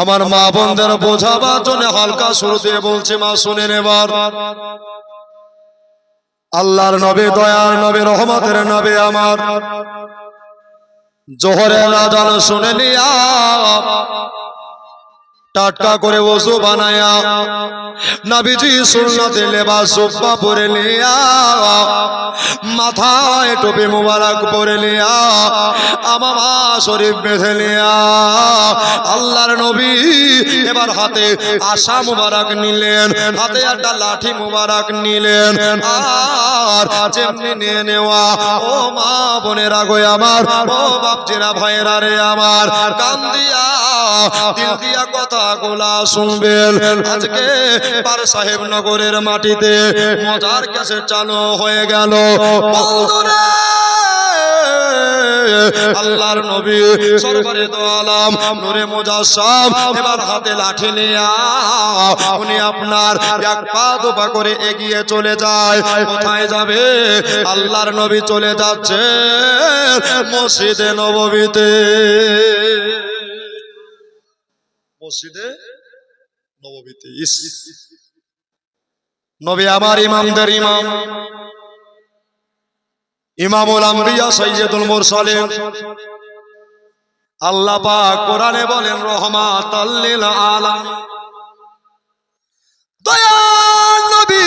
আমার মা বোনদের বোঝাবার জন্য হালকা শুরু দিয়ে বলছে, মা শুনে নেবার আল্লাহর নবে, দয়ার নবে, রহমতের নবে আমার। জোহরে রাজান শুনে নিয়া টাটকা করে ওষু বানায়া নবীজি সুন্নতে লেবাস সুব্বা পরে লিয়া, মাথায় টুপি মুবারক পরে লিয়া, আমামা শরীফ বেঁধে লিয়া। আল্লাহর নবী এবার হাতে আশা মুবারক নিলেন, হাতে একটা লাঠি মুবারক নিলেন, আর যেমনি নিয়ে নেওয়া, ও মা বোনেরা গো আমার, ও বাপজিরা ভাইরা রে আমার কান দিয়া দিল দিয়া কথা গোলা শুনবেন। আজকে পার সাহেব নগরের মাটিতে মজার কাছে চালু হয়ে গেল। আল্লাহর নবী সরকারে তো আলাম, নূরে মুজাসসাম, এবার হাতে লাঠি নিয়া উনি আপনার এক পা দু পা করে এগিয়ে চলে যায়। কোথায় যাবে? আল্লাহর নবী চলে যাচ্ছে মসজিদে নববীতে। মসজিদে নববীতে। ইস নবী আমার ইমামদের ইমাম। ইমামুল আম্বিয়া সৈয়দুল মুরসালিন। আল্লাহ পাক কোরআনে বলেন রহমাত আলাম দয়াল নবী।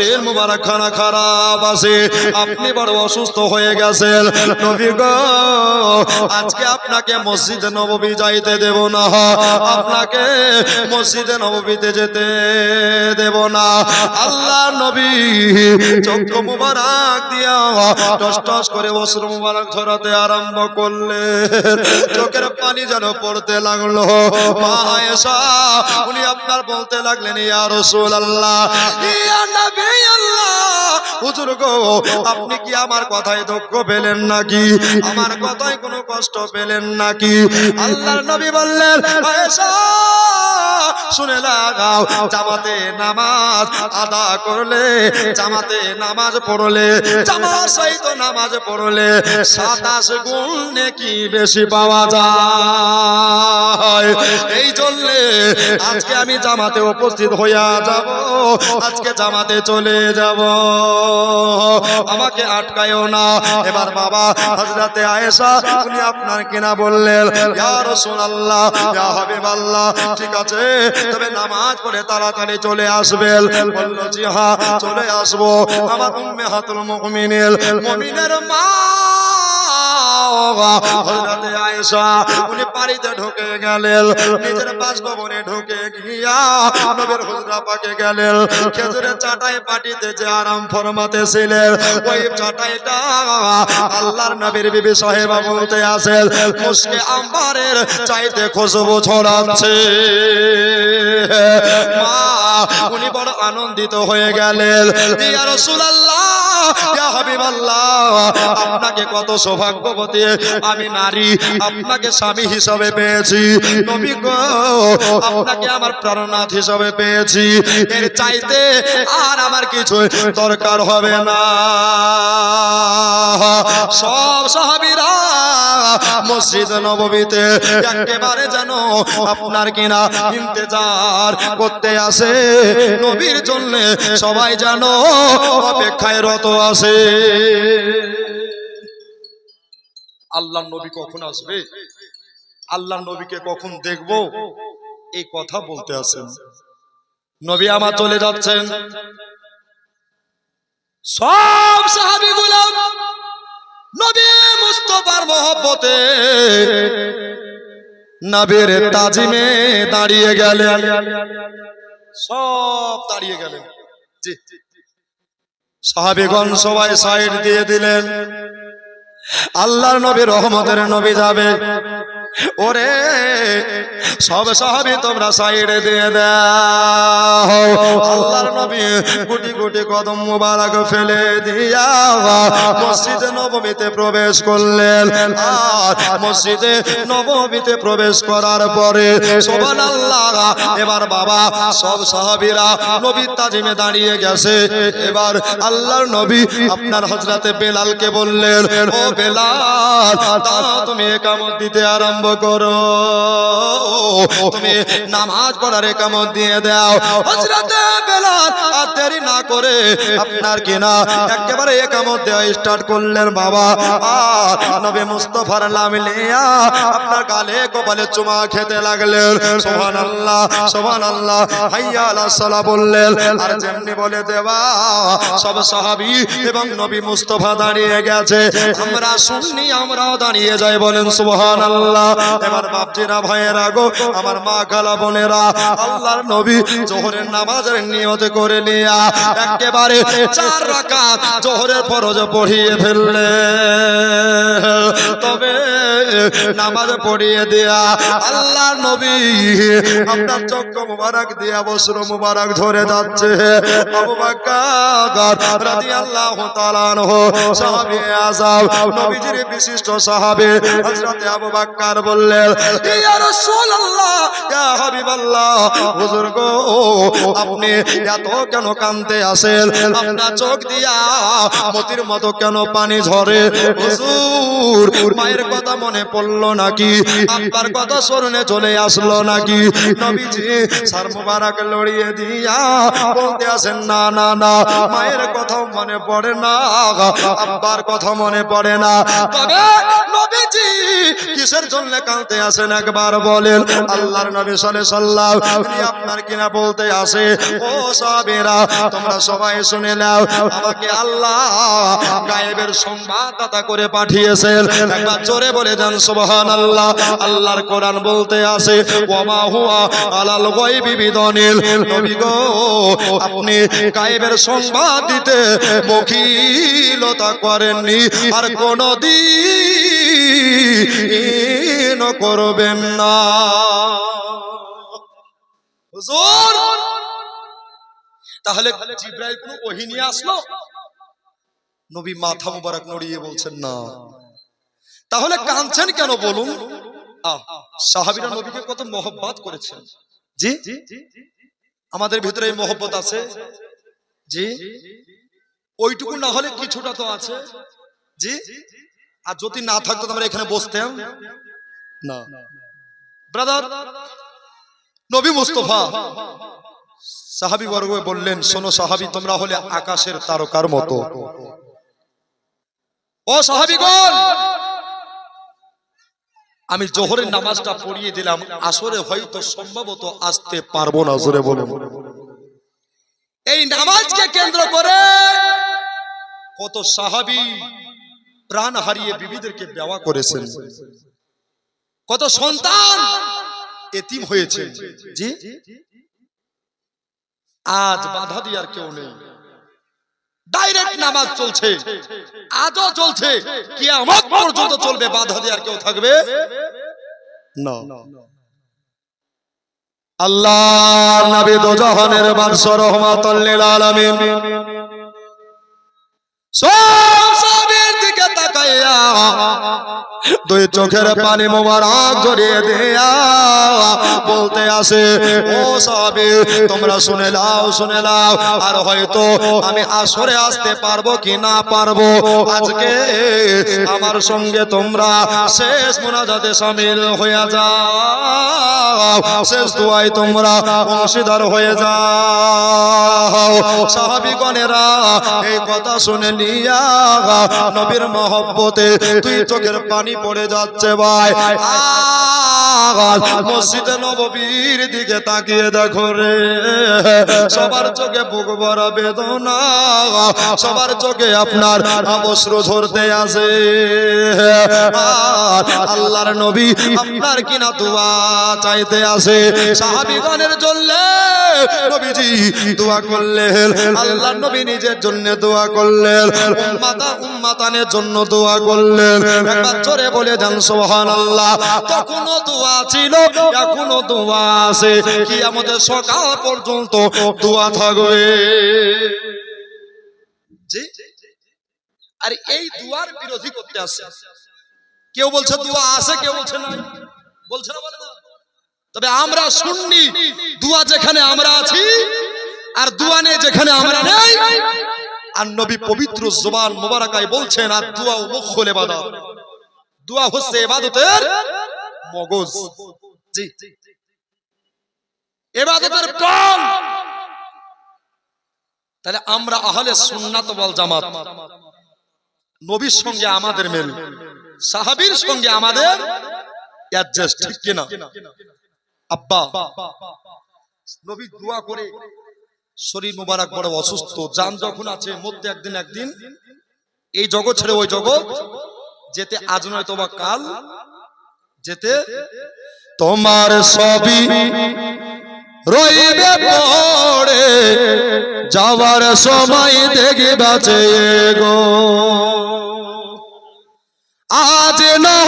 শরীর মুবারক খানা খারাপ আছে। আপনি বড় অসুস্থ হয়ে গেছেন। নবী গো, আজকে আপনাকে মসজিদে নববী যাইতে দেব না। আপনাকে মসজিদে নববীতে যেতে দেব না। আল্লাহ নবী, চক্ষু মুবারক দিয়া টস টস করে অশ্রু মুবারক ঝরাতে আরম্ভ করলেন। চোখের পানি যেন পড়তে লাগল। মা আয়েশা, উনি আপনার বলতে লাগলেন, ইয়া রাসূলুল্লাহ, ইয়া নবী আপনি কি আমার কথায় দুঃখ পেলেন নাকি? আমার কথায় কোনো কষ্ট পেলেন নাকি? নবী বললেন শুনে লাগাও, জামাতে নামাজ আদা করলে, জামাতে নামাজ পড়লে সহিত নামাজ পড়লে সাতাশ গুণ নেকি বেশি পাওয়া যায়। এই জন্যে আজকে আমি জামাতে উপস্থিত হইয়া যাব। আজকে জামাতে চলে যাব। আমাকে আটকায়ও না। এবার বাবা হাজরাতে আয়েশা, উনি আপনার কিনা বললেন, ইয়া রাসূলুল্লাহ, ইয়া হাবিবাল্লাহ, ঠিক আছে, তবে নামাজ পড়ে তাড়াতাড়ি চলে আসবেন। বলল, জি হ্যাঁ চলে আসব। আমার উম্মে হাতুল মুমিনের মুমিনের মা উনি বাড়িতে ঢুকে গেলেন, নিজের বাসভবনে ঢুকে গিয়া হুজরা পাকে গেলেন। খেজুরের চাটাই পাটিতে যে আরাম ফরমাতেছিলেন, ওই চাটাইটা আল্লাহর নবীর বিবি বলতে আছেন মুশকে আম্বারের চাইতে খুশবু ছড়াচ্ছে। মা, উনি বড় আনন্দিত হয়ে গেলেন। ইয়া ইয়া হাবিবাল্লাহ, আপনাকে কত সৌভাগ্যবতী। আমি নারী, আপনাকে স্বামী হিসাবে পেয়েছি। নবী গো, আপনাকে আমার প্রাণনাথ হিসাবে পেয়েছি। এর চাইতে আর আমার কিছু দরকার হবে না। সব মসজিদ নববীতে একেবারে যেন আপনার কিনা ইন্তেজার করতে আসে। নবীর জন্য সবাই যেন অপেক্ষায় রত আছে আল্লাহ নবী কখন আসবে? আল্লাহ নবীকে কখন দেখব? এই কথা বলতে আছেন নবী আমার চলে যাচ্ছেন। সব সাহাবি গুলাম মুস্তফার মহব্বতে নাবের তাজিমে দাঁড়িয়ে গেলেন। সব দাঁড়িয়ে গেলেন। সাহাবিগণ সবাই সাইড দিয়ে দিলেন। আল্লাহর নবী রহমতের নবী যাবে। ওরে, সব সাহাবি তোমরা সাইডে দিয়ে দাও। আল্লাহর নবী কোটি কোটি কদম মোবারক ফেলে দিয়া মসজিদে নবমীতে প্রবেশ করলেন। আর মসজিদে নবমীতে প্রবেশ করার পরে সুবহানাল্লাহ, এবার বাবা, সব সাহাবীরা নবীর তাজিমে দাঁড়িয়ে গেছে। এবার আল্লাহর নবী আপনার হযরতে বেলালকে বললেন, ও বেলাল তুমি একামত দিতে আরম্ভ করো। তুমি নামাজ পড়ার একামত দিয়ে দাও। হযরতে বেলাল, আর দেরি না করে আপনার কিনা একেবারে একামত দেওয়া স্টার্ট করলেন বাবা। আর নবী মুস্তাফার নাম লিয়া আপনার গালে কপালে চুমা খেতে লাগলেন। সুবহানাল্লাহ সুবহানাল্লাহ, হাইয়া আলা সালাহ বললেন। আর যেমনি বলে দেবা সব সাহাবী এবং নবী মুস্তাফা দাঁড়িয়ে গেছে। আমরা শুননি, আমরাও দাঁড়িয়ে যাই বলেন সুবহানাল্লাহ। এবার বাপজিরা ভাইয়েরা গো আমার মা খালা বোনেরা, আল্লাহর নবী জোহরের নামাজের নিয়ত করে নিয়া একেবারে চার রাকাত জোহরের ফরজ পড়িয়ে ফেললে। তবে নামাজ পড়িয়ে দেয়া আল্লাহর নবী আপনার চক্র মুবারক দিয়া বস্ত্র মুবারক ধরে যাচ্ছে। বিশিষ্ট সাহাবী বললেন আপনি এত কেন কাঁদতে আসেন? আপনার চোখ দিয়া মতির মতো কেন পানি ঝরে? হুজুর, মায়ের কথা মনে পড়ল নাকি? আপনার কথা স্মরণে চলে আসলো নাকি? নবীজি সার মুবারক লড়িয়ে দিয়া বলতে আসেন, না না না, মায়ের কথাও মনে পড়ে না, আব্বার কথা মনে পড়ে না। তবে নবীজি, কিসের জন্য কাঁদতে আসেন একবার বলেন? আল্লাহর নবী সালে সাল্লাম আপনার কিনা বলতে আসে, ও সাবেরা তোমরা সবাই শুনে নাও, আমাকে আল্লাহ গায়েবের সংবাদদাতা করে পাঠিয়েছেন। একবার জোরে বলে যান, সুবহানাল্লাহ, আল্লাহর কোরআন বলতে আসে হুয়া আলাল গায়বি বিদনিল। নবী গো, আপনি গায়েবের সংবাদ দিতে মুখিলতা করেননি, আর কোনদিন করবেন না। হুজুর, তাহলে জিব্রাইল কোন ওহী নিয়ে আসলো? নবী মাথা মুবারক নড়িয়ে বলছেন, না। তাহলে কাঁদছেন কেন বলুন? সাহাবীরা নবীকে কত মহব্বত করেছেন। জি? আমাদের ভিতরে এই মহব্বত আছে। জি? ওইটুকু না হলে কিছুটা তো আছে। জি? আর যদি না থাকতো তো আমরা এখানে বসতাম? না। ব্রাদার নবী মুস্তফা সাহাবি বর্গ বললেন, শোনো সাহাবি, তোমরা হলে আকাশের তারকার মতো। ও সাহাবিগণ, আমি জোহরের নামাজটা পড়িয়ে দিলাম। আসরে হয়তো সম্ভবত আসতে পারব না, জোরে বলে এই নামাজকে কেন্দ্র করে কত সাহাবি প্রাণ হারিয়ে বিবিদেরকে বেওয়া করেছেন। কত সন্তান এতিম হয়েছে। জি? আজ বাধা দিয়ার কেউ নেই। ডাইরেক্ট নামাজ চলছে। আজও চলছে। কি আমার পর্যন্ত চলবে, বাধা দেওয়ার কেউ থাকবে না। আল্লাহ নবী দোজাহানের বাদশ রহমাতুল আলামিন। সব দুই চোখের পানি মোবারক জড়িয়ে দেয়া বলতে আসে, ও সাহাবী, তোমরা শুনে নাও শুনে নাও, আর হয়তো আমি আসরে আসতে পারব কি না পারব? আজকে আমার সঙ্গে তোমরা শেষ মোনাজাতে সামিল হয়ে যাও, শেষ দুয়াই তোমরা অংশীদার হয়ে যাও। সাহাবিগণেরা এই কথা শুনে নিয়া নবীর মহব্বতে তুই চোখের পানি পড়ে যাচ্ছে ভাই। আহ, মসজিদে নববীর দিকে তাকিয়ে দেখো রে। সবার চোখে বুক ভরা বেদনা সবার চোখে আপনার অবস্ত্র ঝরতে আসে। আর আল্লাহর নবী আপনার কিনা দোয়া চাইতে আসে। সাহাবিগণের জন্য নবীজি দোয়া করলেন। আল্লাহর নবী নিজের জন্য দোয়া করলেন। উম্মাতা উম্মাতানের জন্য দোয়া করলেন। একবার জোরে বলে যান সুবহানাল্লাহ। তখনও দোয়া ছিল এখনও দোয়া আছে। কি আমাদের সকাল পর্যন্ত দোয়া থাকবে? জি? আর এই দুয়ার বিরোধী করতে আসছে কেউ বলছে দুয়া আছে কেউ বলছে নাই। বলছে না বলে না। তবে আমরা শুননি দুয়া যেখানে আমরা আছি আর দুয়া নেই যেখানে আমরা নেই। আর নবী পবিত্র জবান মোবারকায় বলছেন, আর দুয়া মুখল ইবাদত। দুয়া হচ্ছে ইবাদতের মগজ। জি। ইবাদতের প্রাণ। তাহলে আমরা আহলে সুন্নাত ওয়াল জামাত, নবীর সঙ্গে আমাদের মেল, সাহাবীর সঙ্গে আমাদের অ্যাডজাস্ট ঠিক কিনা? আব্বা, নবী দোয়া করে শরীর মোবারক বড় অসুস্থ জান যখন আছে, মধ্যে একদিন একদিন, এই জগৎ ছেড়ে ওই জগৎ, যেতে আজ নয় তোমা কাল, যেতে তোমার সবই রইবে পড়ে যাওয়ার সময় দেখে বাঁচে গো। আজ নয়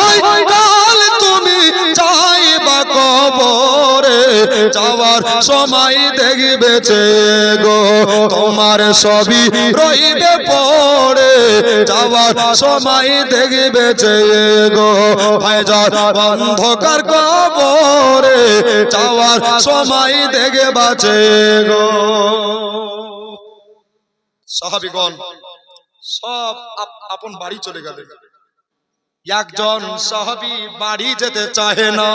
যাওয়ার সময় দেখবেছে গো, তোমার সবই রইবে পড়ে। যাওয়ার সময় দেখবেছে গো ভাইজার অন্ধকার কবরে। যাওয়ার সময় দেখে বাঁচে গো। সাহাবিগণ, সব আপন বাড়ি চলে গেলেন একজন সাহাবি বাড়ি যেতে চাহে না।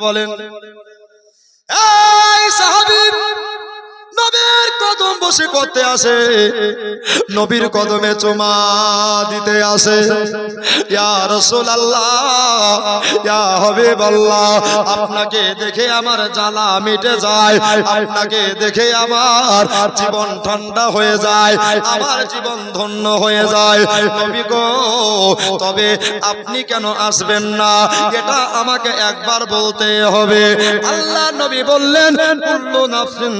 বলেন। এই সাহাবি নবীর কদম বসে করতে আসে। নবীর কদমে চুমা দিতে আসে। ইয়া হাবিবাল্লাহ, আপনাকে দেখে আমার জ্বালা মিটে যায়, আপনাকে দেখে আমার জীবন ঠান্ডা হয়ে যায়, আমার জীবন ধন্য হয়ে যায়। নবী গো, তবে আপনি কেন আসবেন না? এটা আমাকে একবার বলতে হবে। আল্লাহ নবী বললেন, কুল্লু নাফসিন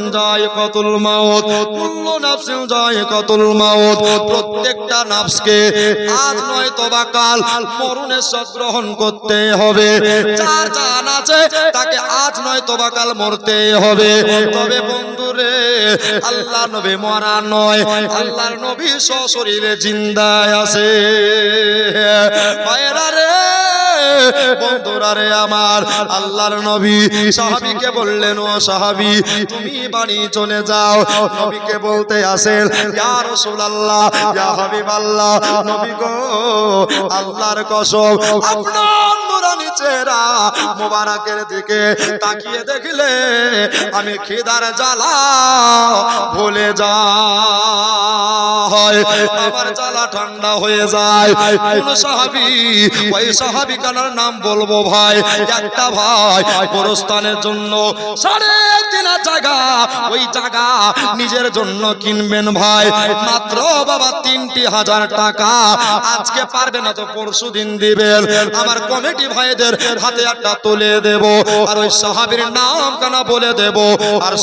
যায়কাতুল মাউত, কুল্লু নাফসিন যায়কাতুল মাউত। প্রত্যেকটা নাফসকে আজ নয় তবা কাল স্বাদ গ্রহণ করতে হবে। যার জান আছে, তাকে আজ নয় তবা কাল মরতে হবে। তবে বন্ধুরে আল্লাহ নবী মরা নয়, আল্লাহর নবী সশরীরে জিন্দায় আছে। রে বন্ধুরা রে আমার, আল্লাহর নবী সাহাবীকে বললেন, ও সাহাবী, তুমি বাড়ি চলে যাও। নবীকে বলতে আসেন, ইয়া রাসূলুল্লাহ, ইয়া হাবিবাল্লাহ। নবী গো, আল্লাহর কসম, আপনার নুরানি চেহারা মোবারকের দিকে তাকিয়ে দেখলে আমি খিদার জ্বালা ভুলে যাই। আমার জ্বালা ঠান্ডা হয়ে যায়। কোন সাহাবি, ওই সাহাবি কানার নাম বলব ভাই, একটা ভাই গোরস্থানের জন্য সাড়ে তিন জায়গা ওই জায়গা নিজের জন্য কিনবেন ভাই, মাত্র বাবা তিনটি হাজার টাকা। আজকে পারবে না তো পরশু দিন দিবেন। আমার কমিটি ভাইদের হাতে একটা তুলে দেব, আর ওই সাহাবির নাম কানা বলে দেব? আর